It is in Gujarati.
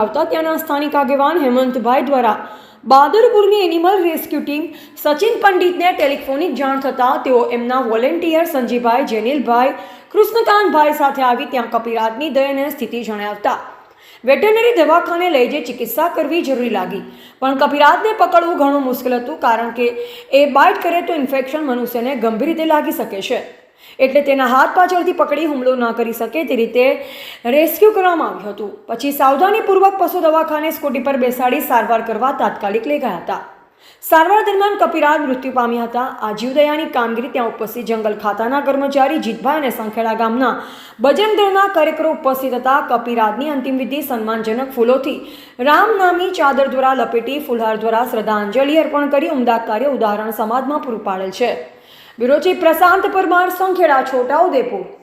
આવતા ત્યાંના સ્થાનિક આગેવાન હેમંતભાઈ દ્વારા બાદરપુરની એનિમલ રેસ્ક્યુ ટીમ સચિન પંડિતને ટેલિફોનિક જાણ થતાં તેઓ એમના વોલેન્ટિયર સંજીભાઈ જેનિલભાઈ, કૃષ્ણકાંતભાઈ સાથે આવી ત્યાં કપિરાજની દયનીય સ્થિતિ જણાવતા વેટરનરી દવાખાને લઈ જઈ ચિકિત્સા કરવી જરૂરી લાગી. પણ કપિરાજને પકડવું ઘણું મુશ્કેલ હતું, કારણ કે એ બાઇટ કરે તો ઇન્ફેક્શન મનુષ્યને ગંભીર રીતે લાગી શકે છે. એટલે તેના હાથ પાછળથી પકડી હુમલો ન કરી શકે તે રીતે રેસ્ક્યુ કરવામાં આવ્યું હતું. પછી સાવધાનીપૂર્વક પશુ દવાખાને સ્કૂટી પર બેસાડી સારવાર કરવા તાત્કાલિક લઈ ગયા હતા. સારવાર દરમિયાન કપિરાજ મૃત્યુ પામ્યા હતા. આ જીવદયાની કામગીરી ત્યાં ઉપસ્થિત જંગલ ખાતાના કર્મચારી જીતભાઈ અને સંખેડા ગામના બજરંગ દળના કાર્યકરો ઉપસ્થિત હતા. કપિરાજની અંતિમ વિધિ સન્માનજનક ફૂલોથી રામ નામી ચાદર દ્વારા લપેટી, ફુલહાર દ્વારા શ્રદ્ધાંજલિ અર્પણ કરી ઉમદા કાર્ય ઉદાહરણ સમાજમાં પૂરું પાડેલ છે. બ્યુરો પ્રશાંત પરમાર, સંખેડા છોટા ઉદેપુર.